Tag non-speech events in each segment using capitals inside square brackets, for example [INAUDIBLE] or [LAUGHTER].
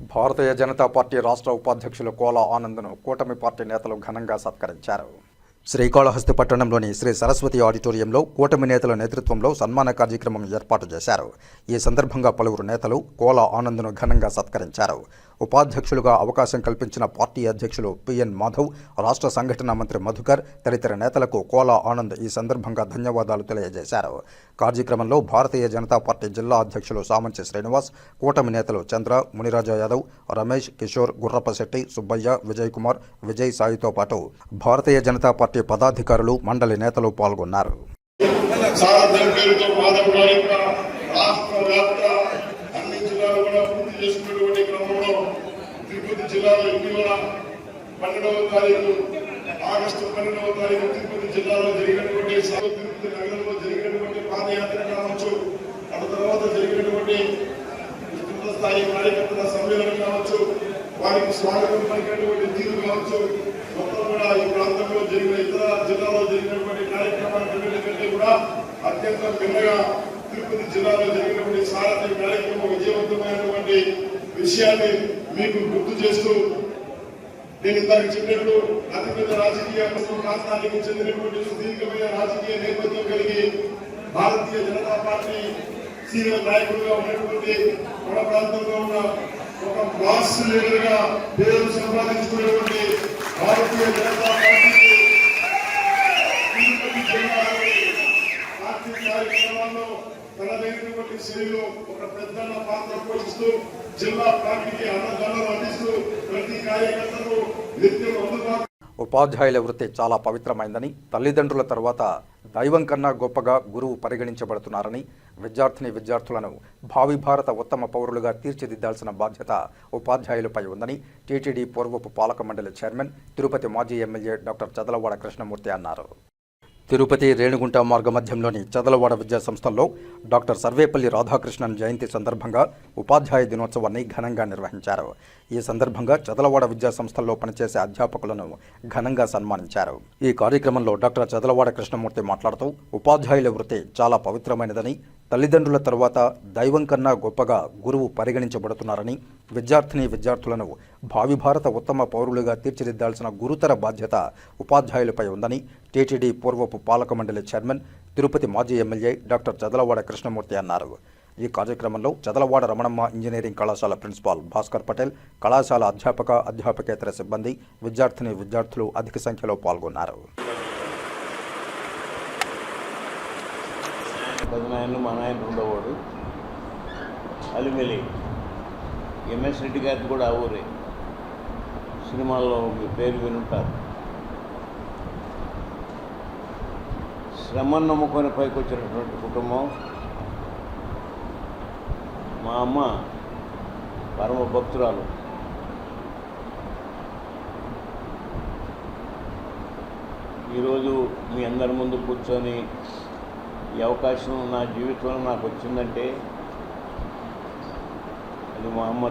Bharatiya Janata party రాష్ట్ర ఉపాధ్యక్షులు కోలా ఆనంద్ను కూటమి పార్టీ నేతలు ఘనంగా సత్కరించారు. శ్రీకాళహస్తి పట్టణంలోని శ్రీ సరస్వతి ఆడిటోరియంలో కూటమి నేతల నేతృత్వంలో సన్మాన కార్యక్రమం ఏర్పాటు చేశారు. ఈ సందర్భంగా పలువురు నేతలు కోలా ఆనంద్ను ఘనంగా సత్కరించారు. ఉపాధ్యక్షులుగా అవకాశం కల్పించిన పార్టీ అధ్యక్షులు పిఎన్ మాధవ్ రాష్ట్ర సంఘటన మంత్రి మధుకర్ తదితర నేతలకు కోలా ఆనంద్ ఈ సందర్భంగా ధన్యవాదాలు తెలియజేశారు. కార్యక్రమంలో భారతీయ జనతా పార్టీ జిల్లా అధ్యక్షులు సామంచి శ్రీనివాస్ కూటమి నేతలు చంద్ర మునిరాజా యాదవ్ రమేష్ కిషోర్ గుర్రప్పశెట్టి సుబ్బయ్య విజయ్ కుమార్ విజయ్ సాయితో పాటు భారతీయ జనతా పార్టీ పదాధికారులు మండలి నేతలు పాల్గొన్నారు. రాష్ట్ర వ్యాప్త అన్ని జిల్లాలు కూడా పూర్తి చేసుకున్నటువంటి క్రమంలో తిరుపతి జిల్లాలో ఇటీవల పన్నెండవ తారీఖు ఆగస్టు పన్నెండవ తారీఖు తిరుపతి జిల్లాలో జరిగినటువంటి తిరుపతి నగరంలో జరిగినటువంటి పాదయాత్ర కావచ్చు ఆ తర్వాత జరిగినటువంటి స్థాయి కార్యకర్తల సమ్మేళనం కావచ్చు వారికి స్వాగతం పలికినటువంటి తీరు కావచ్చు మొత్తం కూడా ఈ ప్రాంతంలో జరిగిన ఇతర జిల్లాలో జరిగినటువంటి కార్యక్రమాలన్నింటికంటే కూడా అత్యంత భిన్నగా తిరుపతి జిల్లాలో జరిగినటువంటి సారథి కార్యక్రమం విజయవంతమైనటువంటి విషయాన్ని మీకు గుర్తు చేస్తూ నేను ఇందాక చెప్పినట్లు అతిపెద్ద రాజకీయ ప్రాంతానికి చెందినటువంటి సుదీర్ఘమైన రాజకీయ నేపథ్యం కలిగి భారతీయ జనతా పార్టీ సీనియర్ నాయకుడుగా ఉన్నటువంటి మన ప్రాంతంలో ఉన్న ఒక మాస్ లీడర్గా పేరు సంపాదించుకున్నటువంటి భారతీయ జనతా పార్టీ కార్యక్రమాల్లో తనదైనటువంటి శైలిలో ఒక పెద్దన్న పాత్ర పోషిస్తూ జిల్లా పార్టీకి అన్నదండలు అందిస్తూ ప్రతి కార్యకర్తకు నిత్యం అందుబాటు ఉపాధ్యాయుల వృత్తి చాలా పవిత్రమైందని తల్లిదండ్రుల తర్వాత దైవం కన్నా గొప్పగా గురువు పరిగణించబడుతున్నారని విద్యార్థిని విద్యార్థులను భావి భారత ఉత్తమ పౌరులుగా తీర్చిదిద్దాల్సిన బాధ్యత ఉపాధ్యాయులపై ఉందని టీటీడీ పూర్వపు పాలక మండలి చైర్మన్ తిరుపతి మాజీ ఎమ్మెల్యే డాక్టర్ చదలవాడ కృష్ణమూర్తి అన్నారు. తిరుపతి రేణుగుంట మార్గ మధ్యంలోని చదలవాడ విద్యా సంస్థల్లో డాక్టర్ సర్వేపల్లి రాధాకృష్ణన్ జయంతి సందర్భంగా ఉపాధ్యాయ దినోత్సవాన్ని ఘనంగా నిర్వహించారు. ఈ సందర్భంగా చదలవాడ విద్యా సంస్థల్లో పనిచేసే అధ్యాపకులను ఘనంగా సన్మానించారు. ఈ కార్యక్రమంలో డాక్టర్ చదలవాడ కృష్ణమూర్తి మాట్లాడుతూ ఉపాధ్యాయుల వృత్తి చాలా పవిత్రమైనదని తల్లిదండ్రుల తర్వాత దైవం కన్నా గొప్పగా గురువు పరిగణించబడుతున్నారని విద్యార్థిని విద్యార్థులను భావి భారత ఉత్తమ పౌరులుగా తీర్చిదిద్దాల్సిన గురుతర బాధ్యత ఉపాధ్యాయులపై ఉందని టీటీడీ పూర్వపు పాలక మండలి చైర్మన్ తిరుపతి మాజీ ఎమ్మెల్యే డాక్టర్ చదలవాడ కృష్ణమూర్తి అన్నారు. ఈ కార్యక్రమంలో చదలవాడ రమణమ్మ ఇంజనీరింగ్ కళాశాల ప్రిన్సిపాల్ భాస్కర్ పటేల్ కళాశాల అధ్యాపక అధ్యాపకేతర సిబ్బంది విద్యార్థిని విద్యార్థులు అధిక సంఖ్యలో పాల్గొన్నారు. పెదనాయన మా నాయన ఉండేవాడు అలిమెలి ఎంఎస్ రెడ్డి గారికి కూడా ఆ ఊరే. సినిమాల్లో మీ పేరు వినుంటారు. శ్రమను నమ్ముకొని పైకి వచ్చినటువంటి కుటుంబం. మా అమ్మ పరమ భక్తురాలు. ఈరోజు మీ అందరి ముందు కూర్చొని ఈ అవకాశం నా జీవితంలో నాకు వచ్చిందంటే అది మా అమ్మ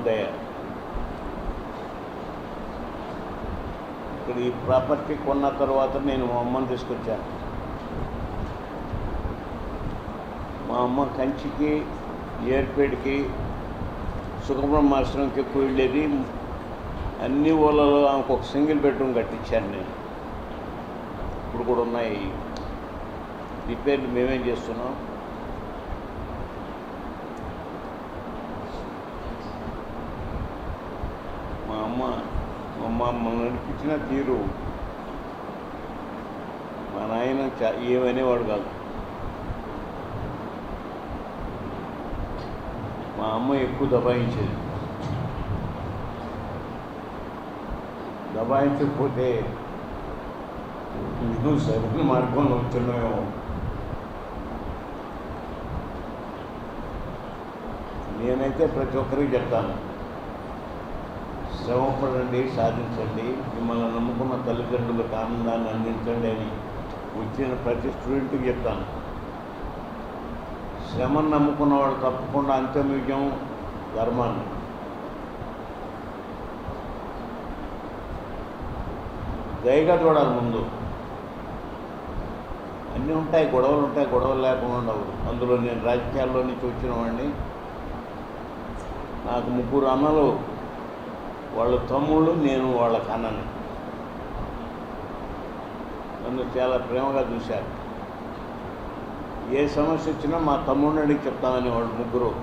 ఇక్కడ ఈ ప్రాపర్టీ కొన్న తర్వాత నేను మా అమ్మని తీసుకొచ్చాను. మా అమ్మ కంచికి ఏర్పేడికి సుఖబ్రహ్మాశ్రమంకి ఎక్కువ వెళ్ళేది. అన్ని ఊళ్ళలో ఆమెకు ఒక సింగిల్ బెడ్రూమ్ కట్టించాను నేను. ఇప్పుడు కూడా ఉన్నాయి. రిపేర్లు మేమేం చేస్తున్నాం? మా అమ్మ మా అమ్మ మమ్మల్ని నడిపించిన తీరు. మా నాయన చా ఏమనేవాడు కాదు. మా అమ్మ ఎక్కువ దబాయించేది. దబాయించకపోతే నువ్వు సరైన మార్గంలో వచ్చున్నావేమో. నేనైతే ప్రతి ఒక్కరికి చెప్తాను. శ్రమపడండి సాధించండి. మిమ్మల్ని నమ్ముకున్న తల్లిదండ్రులకు ఆనందాన్ని అందించండి అని వచ్చిన ప్రతి స్టూడెంట్కి చెప్తాను. శ్రమను నమ్ముకున్నవాడు తప్పకుండా అంత్యమిజం ధర్మాన్ని. దయగా చూడాలి ముందు. అన్నీ ఉంటాయి గొడవలు ఉంటాయి గొడవలు లేకుండా ఉండవు. అందులో నేను రాజకీయాల్లో నుంచి వచ్చిన వాడిని నాకు ముగ్గురు అన్నలు వాళ్ళ తమ్ముళ్ళు నేను వాళ్ళ కన్నని. నన్ను చాలా ప్రేమగా చూశారు. ఏ సమస్య వచ్చినా మా తమ్ముడిని అడిగి చెప్తామని వాళ్ళు ముగ్గురు.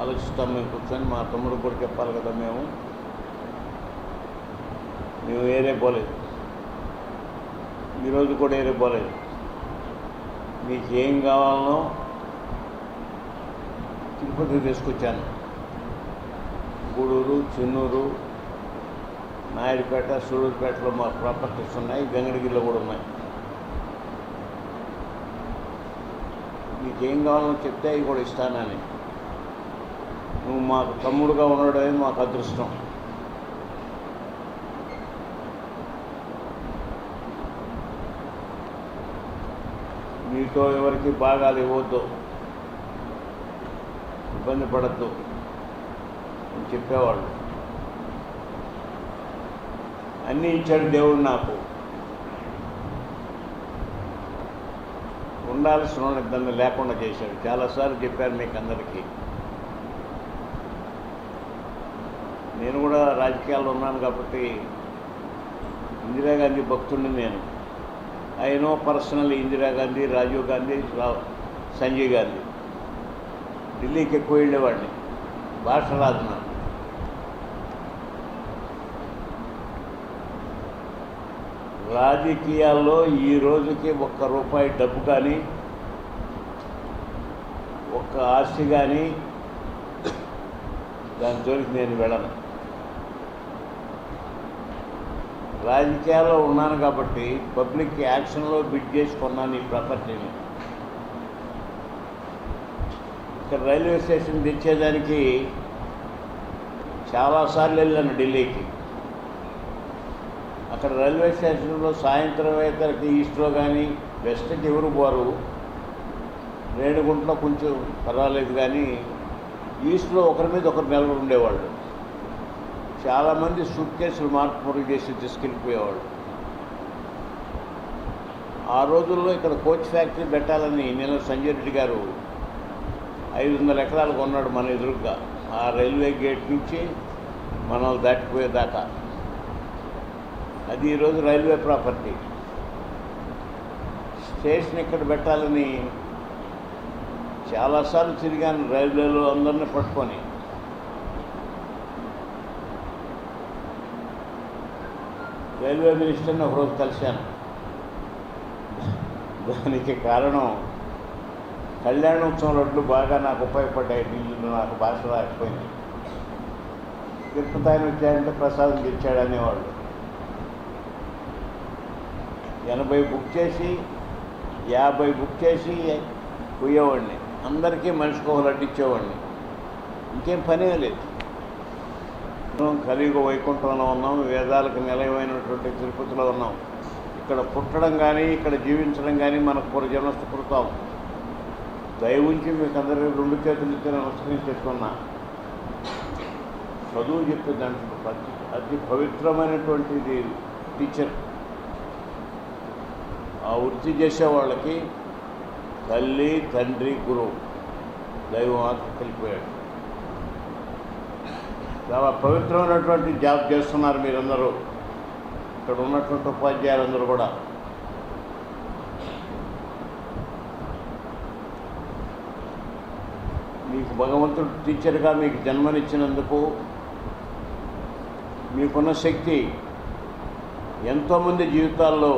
ఆలోచిస్తాం మేము కూర్చొని మా తమ్ముడు కూడా చెప్పాలి కదా మేము. మేము ఏరే పోలేదు. ఈరోజు కూడా ఏరే పోలేదు. మీకు ఏం కావాలనో తిరుపతి తీసుకొచ్చాను. గూడూరు చెన్నూరు నాయుడుపేట సూళ్ళూరుపేటలో మా ప్రాపర్టీస్ ఉన్నాయి వెంకటగిరిలో కూడా ఉన్నాయి. నీకేం కావాలో చెప్తే అవి కూడా ఇస్తానని. నువ్వు మాకు తమ్ముడుగా ఉండడమే మాకు అదృష్టం. నీతో ఎవరికి భాగాలు ఇవ్వద్దు. ఇబ్బంది పడద్దు. అని చెప్పేవాళ్ళు. అన్నీ ఇచ్చాడు దేవుడు నాకు. ఉండాల్సిన వాళ్ళని దాన్ని లేకుండా చేశాడు. చాలాసార్లు చెప్పారు మీకు అందరికీ నేను కూడా రాజకీయాల్లో ఉన్నాను కాబట్టి ఇందిరాగాంధీ భక్తుడిని నేను. I know personal Indira Gandhi Rajiv Gandhi Sanjay Gandhi. ఢిల్లీకి ఎక్కువ వెళ్ళేవాడిని. భాష రాదు నాకు. రాజకీయాల్లో ఈ రోజుకి ఒక్క రూపాయి డబ్బు కానీ ఒక్క ఆస్తి కానీ దాని జోలికి నేను వెళ్ళను. రాజకీయాల్లో ఉన్నాను కాబట్టి పబ్లిక్ యాక్షన్లో బిడ్ చేసుకున్నాను ఈ ప్రాపర్టీని ఇక్కడ రైల్వే స్టేషన్ తెచ్చేదానికి చాలాసార్లు వెళ్ళాను ఢిల్లీకి. అక్కడ రైల్వే స్టేషన్లో సాయంత్రం అయితే ఈస్ట్లో కానీ వెస్ట్కి ఎవరు పోరు. రేణిగుంటలో కొంచెం పర్వాలేదు కానీ ఈస్ట్లో ఒకరి మీద ఒకరు నిలబడి ఉండేవాళ్ళు. చాలామంది సూట్ కేసులు మార్పు పొరుగు చేసి తీసుకెళ్ళిపోయేవాళ్ళు. ఆ రోజుల్లో ఇక్కడ కోచ్ ఫ్యాక్టరీ పెట్టాలని నేను సంజయ్ రెడ్డి గారు ఐదు వందల ఎకరాలు కొన్నాడు మన ఎదురుగా ఆ రైల్వే గేట్ నుంచి మనం దాటిపోయేదాకా. అది ఈరోజు రైల్వే ప్రాపర్టీ. స్టేషన్ ఇక్కడ పెట్టాలని చాలాసార్లు తిరిగాను రైల్వేలో అందరిని పట్టుకొని. రైల్వే మినిస్టర్ని ఒకరోజు కలిశాను. దానికి కారణం కళ్యాణోత్సవం రోడ్లు బాగా నాకు ఉపయోగపడ్డాయి ఢిల్లీలో నాకు భాష రాకపోయింది. తిరుపతి ఆయన వచ్చాడంటే ప్రసాదం తెచ్చాడనేవాళ్ళు ఎనభై బుక్ చేసి యాభై బుక్ చేసి పోయేవాడిని. అందరికీ మనిషికి ఒక లడ్డు ఇచ్చేవాడిని ఇంకేం పనే లేదు. మనం కలియుగ వైకుంఠంలో ఉన్నాం వేదాలకు నిలయమైనటువంటి తిరుపతిలో ఉన్నాం. ఇక్కడ పుట్టడం కానీ ఇక్కడ జీవించడం కానీ మనకు పూర్వజన్మ సుకృతం దయవుంచి మీకు అందరికీ రెండు చేతులు ఇచ్చి నమస్కరించేసుకున్నా చదువు చెప్పే దాంట్లో అతి అతి పవిత్రమైనటువంటిది టీచర్. ఆ వృత్తి చేసే వాళ్ళకి తల్లి తండ్రి గురువు దైవం ఆత్మ కలిపోయాడు చాలా పవిత్రమైనటువంటి జాబ్ చేస్తున్నారు మీరందరూ. ఇక్కడ ఉన్నటువంటి ఉపాధ్యాయులందరూ కూడా. మీకు భగవంతుడు టీచర్గా మీకు జన్మనిచ్చినందుకు మీకున్న శక్తి ఎంతోమంది జీవితాల్లో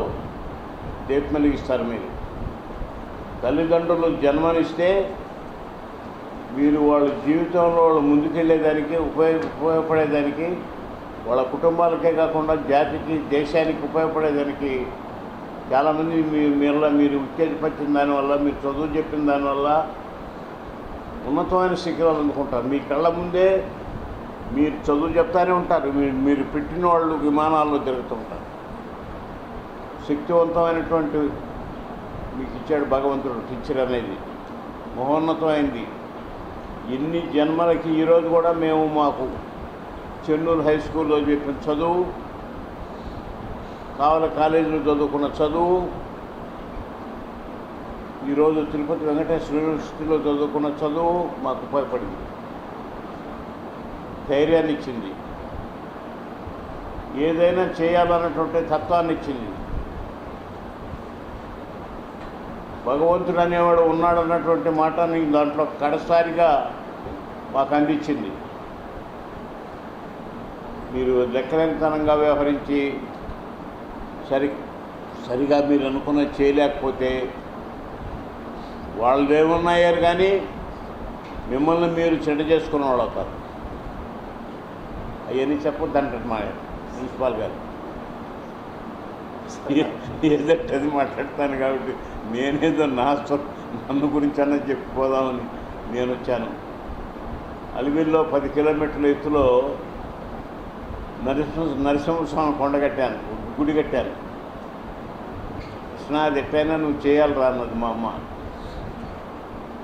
దీపమలిగిస్తారు మీరు. తల్లిదండ్రులు జన్మనిస్తే మీరు వాళ్ళ జీవితంలో వాళ్ళు ముందుకెళ్ళేదానికి ఉపయోగ ఉపయోగపడేదానికి వాళ్ళ కుటుంబాలకే కాకుండా జాతికి దేశానికి ఉపయోగపడేదానికి చాలామంది మీ మీరు మీరు ఉత్తేజపరిచిన దానివల్ల మీరు చదువు చెప్పిన దానివల్ల ఉన్నతమైన శిఖరాలు అందుకుంటారు. మీ కళ్ళ ముందే మీరు చదువు చెప్తానే ఉంటారు. మీరు మీరు పెట్టిన వాళ్ళు విమానాల్లో తిరుగుతుంటారు శక్తివంతమైనటువంటి మీకు ఇచ్చాడు భగవంతుడు టీచర్ అనేది. మహోన్నతమైంది. ఎన్ని జన్మలకి ఈరోజు కూడా మేము మాకు చెన్నూరు హై స్కూల్లో చెప్పిన చదువు కావల కాలేజీలో చదువుకున్న చదువు ఈరోజు తిరుపతి వెంకటేశ్వర యూనివర్సిటీలో చదువుకున్న చదువు మాకు ఉపయోగపడింది. ధైర్యాన్ని ఇచ్చింది. ఏదైనా చేయాలన్నటువంటి తత్వాన్ని ఇచ్చింది. భగవంతుడు అనేవాడు ఉన్నాడన్నటువంటి మాటని దాంట్లో కడసారిగా మాకు అందించింది. మీరు లెక్కలేనితనంగా వ్యవహరించి సరి సరిగా మీరు అనుకున్న చేయలేకపోతే వాళ్ళు ఏమన్నాయారు కానీ మిమ్మల్ని మీరు చెడ్డ చేసుకున్న వాళ్ళు అవుతారు. అవన్నీ చెప్పొద్దంటారు మా ప్రిన్సిపాల్ గారు. ఏదంటే అది మాట్లాడతాను కాబట్టి నేనేదో నా నన్ను గురించి అన్న చెప్పిపోదామని నేను వచ్చాను అలివిల్లో పది కిలోమీటర్ల ఎత్తులో నరసింహ నరసింహస్వామి కొండ కట్టాను గుడి కట్టాను. కృష్ణ అది ఎట్టయినా నువ్వు చేయాలిరా అన్నది మా అమ్మ.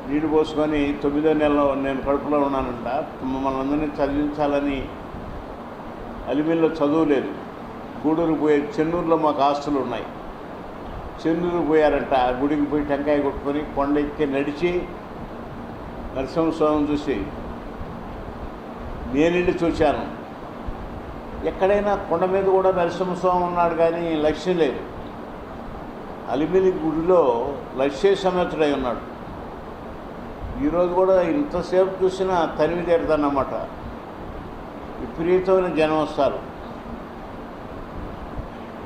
నీళ్ళు పోసుకొని తొమ్మిదో నెలలో నేను కడుపులో ఉన్నానంట మమ్మల్ని అందరినీ చదివించాలని అలిమిల్లో చదువు లేదు. గూడూరు పోయే చెన్నూరులో మాకు ఆస్తులు ఉన్నాయి చెన్నూరు పోయారంట. ఆ గుడికి పోయి టెంకాయ కొట్టుకొని కొండ ఎక్కి నడిచి నరసింహస్వామిని చూసి నేనెళ్ళి చూశాను. ఎక్కడైనా కొండ మీద కూడా నరసింహస్వామి ఉన్నాడు కానీ లక్ష్యం లేదు. అలిమిలి గుడిలో లక్ష్య సమేతుడై ఉన్నాడు ఈరోజు కూడా ఇంతసేపు చూసినా తనివి తీరుతానన్నమాట విపరీతమైన జనం వస్తారు.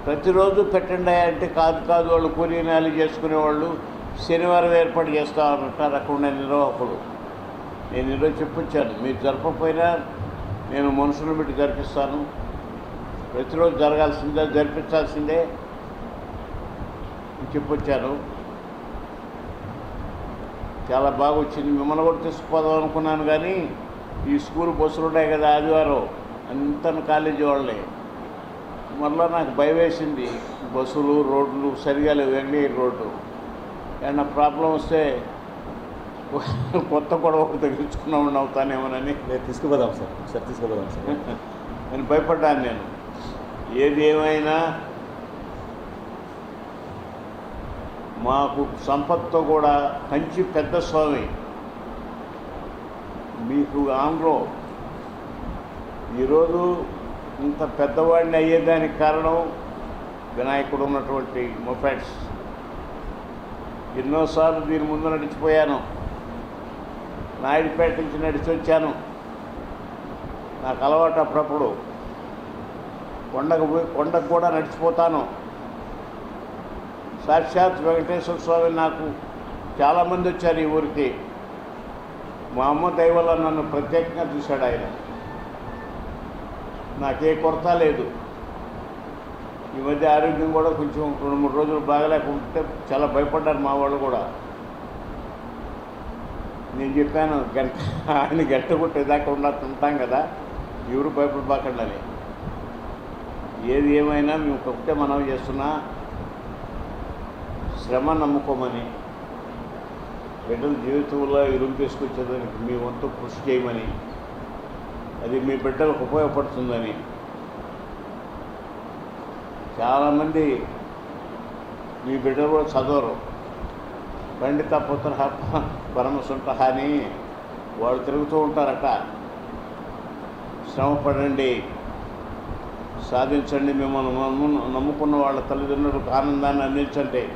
ప్రతిరోజు పెట్టండి అంటే కాదు కాదు వాళ్ళు కూలీనాలు చేసుకునేవాళ్ళు శనివారం ఏర్పాటు చేస్తామంటారు అక్కడ ఉండే నిర్వాహకుడు. నేను ఈరోజు చెప్పొచ్చాను మీరు జరపకపోయినా నేను మనుషులను పెట్టి జరిపిస్తాను. ప్రతిరోజు జరగాల్సిందే జరిపించాల్సిందే చెప్పొచ్చాను చాలా బాగా వచ్చింది మిమ్మల్ని కూడా తీసుకుపోదాం అనుకున్నాను కానీ ఈ స్కూల్ బస్సులు ఉన్నాయి కదా ఆదివారం అంతా కాలేజీ వాళ్ళే. మళ్ళీ నాకు భయం వేసింది బస్సులు రోడ్లు సరిగా లేవు వెంగళూరు రోడ్డు. ఏమన్నా ప్రాబ్లం వస్తే కొత్త గొడవ ఒకటి తగ్గించుకున్నామని అవుతానేమోనని నేను తీసుకుపోదాం సార్. సార్ తీసుకుపోదాం సార్. [LAUGHS] నేను భయపడ్డాను నేను. ఏది ఏమైనా మాకు సంపత్తో కూడా కంచి పెద్ద స్వామి. మీకు ఆంధ్రో ఈరోజు ఇంత పెద్దవాడిని అయ్యేదానికి కారణం వినాయకుడు ఉన్నటువంటి మొఫెట్స్. ఎన్నోసార్లు దీని ముందు నడిచిపోయాను. నాయుడుపేట నుంచి నడిచి వచ్చాను నాకు అలవాటు అప్పుడప్పుడు. కొండకు పోయి కొండకు కూడా నడిచిపోతాను. సాక్షాత్ వెంకటేశ్వర స్వామి నాకు చాలామంది వచ్చారు ఈ ఊరికి. మా అమ్మ దయవల్ల నన్ను ప్రత్యేకంగా చూశాడు ఆయన. నాకే కొరత లేదు. ఈ మధ్య ఆరోగ్యం కూడా కొంచెం రెండు మూడు రోజులు బాగలేకుంటే చాలా భయపడ్డారు మా వాళ్ళు కూడా. నేను చెప్పాను గంట ఆయన గంట కొట్టేదాకా ఉండా ఉంటాం కదా ఎవరు భయపడబాకండి అని ఏది ఏమైనా మేము ఒకటే మనం చేస్తున్నా శ్రమ నమ్ముకోమని బిడ్డల జీవితంలో ఇరుము తీసుకొచ్చేదానికి మీ వంతు కృషి చేయమని అది మీ బిడ్డలకు ఉపయోగపడుతుందని. చాలామంది మీ బిడ్డలు కూడా చదవరు. పండిత పుత్ర పరమసుంట అని వాళ్ళు తిరుగుతూ ఉంటారట. శ్రమపడండి సాధించండి మిమ్మల్ని నమ్ము- నమ్ముకున్న వాళ్ళ తల్లిదండ్రులకు ఆనందాన్ని అందించండి.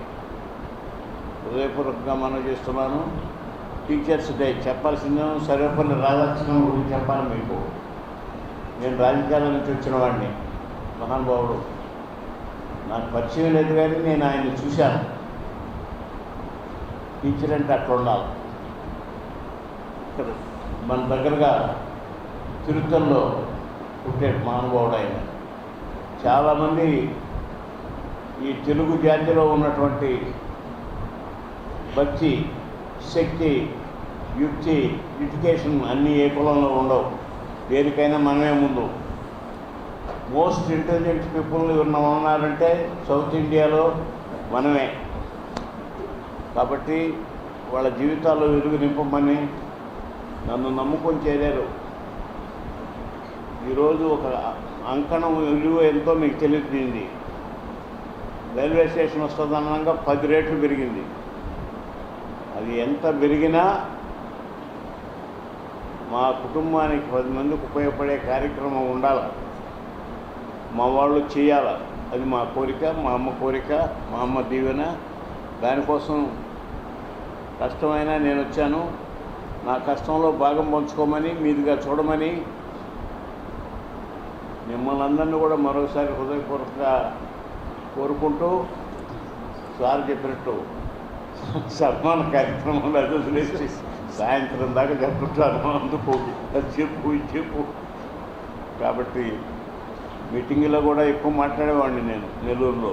హృదయపూర్వకంగా మనం చేస్తున్నాను. టీచర్స్ డే చెప్పాల్సిందే సర్వేపల్లి రాధాకృష్ణ గురించి చెప్పాలి మీకు. నేను రాజకీయాల నుంచి వచ్చిన వాడిని మహానుభావుడు. నాకు పరిచయం లేదు కానీ నేను ఆయన్ని చూశాను. టీచర్ అంటే అట్లా ఉండాలి. ఇక్కడ మన దగ్గరగా తిరుత్తల్లో పుట్టే మహానుభావుడు ఆయన. చాలామంది ఈ తెలుగు జాతిలో ఉన్నటువంటి భక్తి శక్తి యుక్తి ఎడ్యుకేషన్ అన్నీ ఏ కులంలో ఉండవు. దేనికైనా మనమే ముందు. మోస్ట్ ఇంటెలిజెంట్ పీపుల్ ఎవరన్నా ఉన్నారంటే సౌత్ ఇండియాలో మనమే. కాబట్టి వాళ్ళ జీవితాల్లో వెలుగు నింపమని నన్ను నమ్ముకొని చేరారు. ఈరోజు ఒక అంకణం విలువ ఎంతో మీకు తెలియజేయండి రైల్వే స్టేషన్ వస్తుందనగా పది రేట్లు పెరిగింది. అది ఎంత పెరిగినా మా కుటుంబానికి పది మందికి ఉపయోగపడే కార్యక్రమం ఉండాలి. మా వాళ్ళు చేయాలి. అది మా కోరిక మా అమ్మ కోరిక మా అమ్మ దీవెన. దానికోసం కష్టమైనా నేను వచ్చాను. నా కష్టంలో భాగం పంచుకోమని మీదుగా చూడమని మిమ్మల్ని అందరినీ కూడా మరోసారి హృదయపూర్వకంగా కోరుకుంటూ సార్ చెప్పినట్టు సన్మాన కార్యక్రమం లేదు లేచి సాయంత్రం దాకా చెప్పట్లేదు అందుకు చెప్పు ఇది చెప్పు. కాబట్టి మీటింగ్లో కూడా ఎక్కువ మాట్లాడేవాడిని నేను నెల్లూరులో.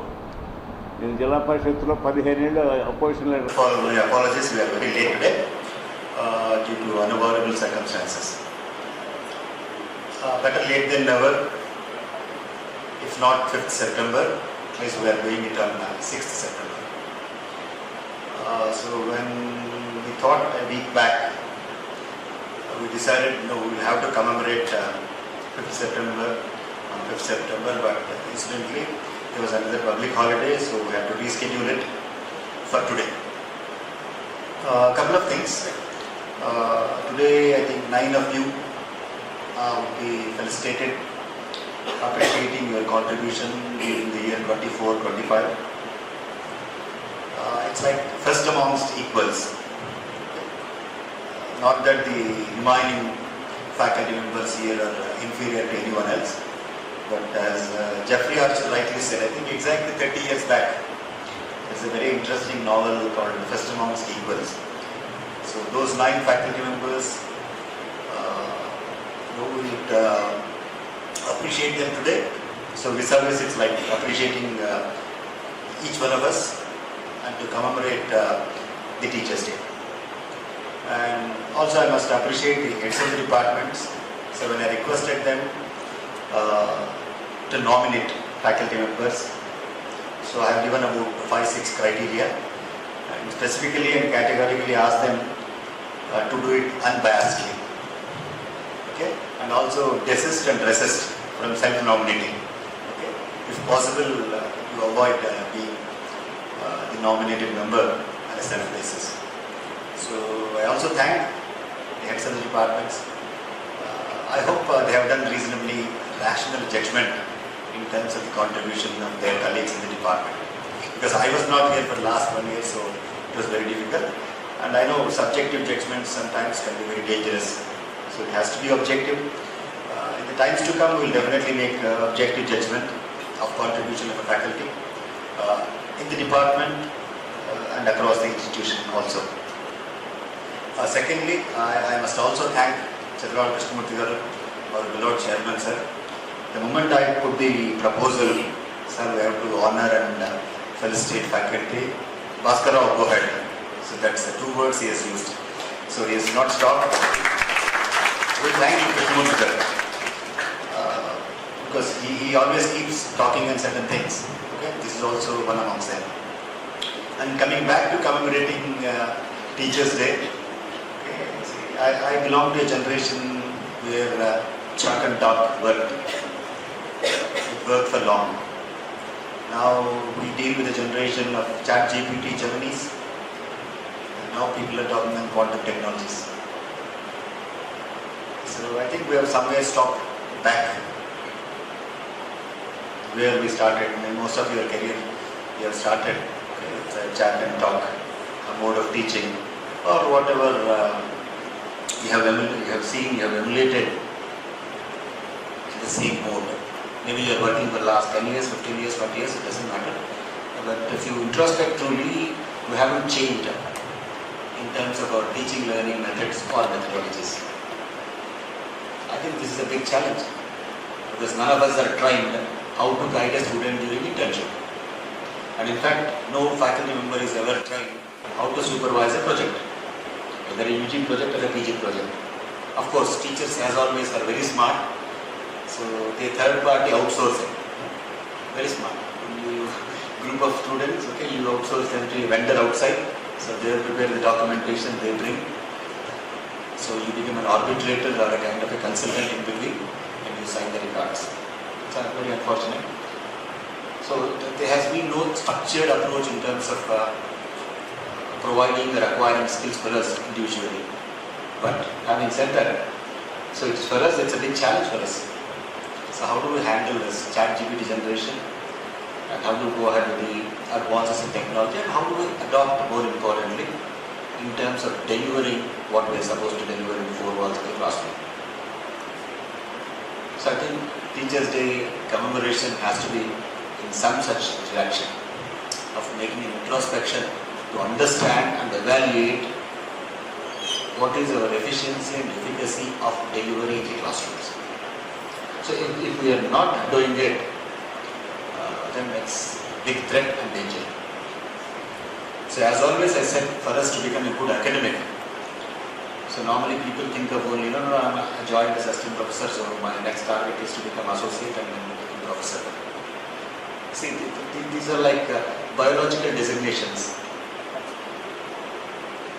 నేను జిల్లా పరిషత్తులో పదిహేను ఏళ్ళు opposition September please we're going it on sixth September Uh, So when we thought a week back, uh, we decided, no, we will have to commemorate uh, 5th September on 5th September, but incidentally, there was another public holiday, so we had to reschedule it for today. A couple of things. Uh, today, I think nine of you uh, will be felicitated, appreciating your contribution during the year 24 25. Uh, it's like first amongst equals. Not that the remaining faculty members here are inferior to anyone else, but as uh, Jeffrey Archer rightly said, I think exactly 30 years back, there's a very interesting novel called First Amongst Equals. So those nine faculty members, uh, we would uh, appreciate them today. So with service, it's like appreciating uh, each one of us and to commemorate uh, the Teachers' Day. And also I must appreciate the heads of the departments. So when I requested them uh, to nominate faculty members, so I have given about five, six criteria and specifically and categorically asked them uh, to do it unbiasedly. Okay? And also desist and resist from self-nominating. Okay? If possible, you avoid uh, being uh, the nominated member on a self-basis. So I also thank the heads of the departments. Uh, I hope uh, they have done reasonably rational judgment in terms of the contribution of their colleagues in the department. Because I was not here for the last one year, so it was very difficult. And I know subjective judgments sometimes can be very dangerous. So it has to be objective. Uh, in the times to come, we will definitely make uh, objective judgment of contribution of a faculty uh, in the department uh, and across the institution also. Uh, secondly, I, I must also thank Chandrababu Krishnamurthy garu, our beloved chairman, sir. The moment I put the proposal, sir, we have to honor and uh, felicitate faculty. Bhaskara, go ahead. So that's the two words he has used. So he has not stopped. We thank you, Krishnamurthy garu. Uh, because he, he always keeps talking on certain things. Is also one amongst them. And coming back to commemorating uh, Teachers' Day, okay, I, I belong to a generation where uh, chalk and talk worked. It worked for long. Now we deal with a generation of chat GPT Germany's. Now people are talking about quantum technologies. So I think we have somewhere stopped back where we started. Most of your career, you have started with a chat and talk, a mode of teaching, or whatever uh, you have you have seen, you have emulated the same mode. Maybe you are working for the last 10 years, 15 years, 20 years, it doesn't matter. But if you introspect truly, we haven't changed in terms of our teaching, learning methods or methodologies. I think this is a big challenge because none of us are trained how to guide a student during internship. And in fact, no faculty member is ever trained how to supervise a project, whether a UG project or a PG project. Of course, teachers, as always, are very smart, so they third party outsourcing. Very smart. You [LAUGHS] group of students, okay, you outsource them to a vendor outside, so they prepare the documentation they bring. So you become an arbitrator or a kind of a consultant in between and you sign the records. Uh, very unfortunate. So there has been no structured approach in terms of uh, providing or acquiring skills for us individually. But having said that, so it's for us, it's a big challenge for us. So how do we handle this chat GPT generation? And how do we go ahead with the advances in technology? And how do we adopt more importantly in terms of delivering what we are supposed to deliver in four walls of the classroom? So I think Teachers' Day commemoration has to be in some such direction of making an introspection to understand and evaluate what is our efficiency and efficacy of delivery in the classrooms. So if, if we are not doing it, uh, then it's big threat and danger. So as always I said, for us to become a good academic, so normally people think of only, no, no, I'm joined as assistant professor, so my next target is to become associate and then become professor. See, th- th- these are like uh, biological designations.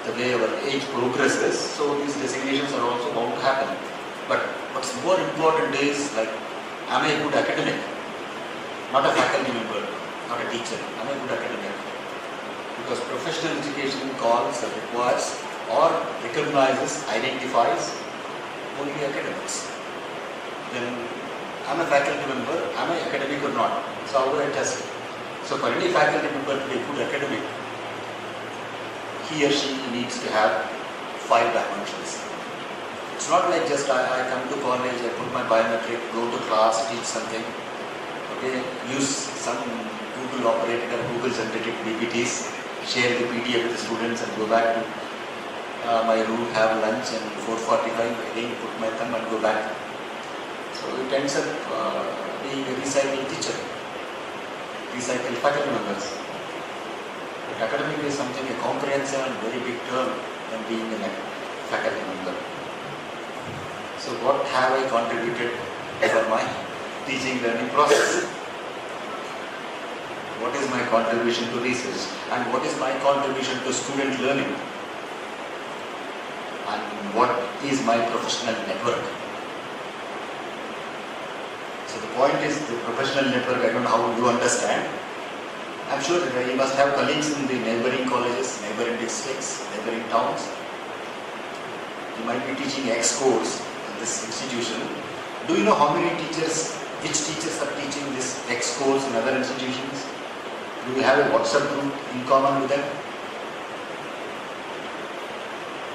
The way our age progresses, so these designations are also bound to happen. But what's more important is like, am I a good academic? Not a faculty member, not a teacher. Am I a good academic? Because professional education calls or requires or recognizes, identifies only academics. Then I'm a faculty member, I'm I academic or not? So how do I test it? So for any faculty member to be a good academic, he or she needs to have five dimensions. It's not like just I, I come to college, I put my biometric, go to class, teach something, okay, use some Google operated or Google generated PPTs, share the PDF with the students and go back to uh, my room, have lunch and 4.45 again put my thumb and go back. So it ends up uh, being a recycled teacher, recycled faculty members. But academic is something, a comprehensive and very big term than being a faculty member. So what have I contributed for my [LAUGHS] teaching learning process? What is my contribution to research and what is my contribution to student learning? Is my professional network? So the point is the professional network, I don't know how you understand. I'm sure you must have colleagues in the neighboring colleges, neighboring districts, neighboring towns. You might be teaching X course in this institution. Do you know how many teachers, which teachers are teaching this X course in other institutions? Do you have a WhatsApp group in common with them?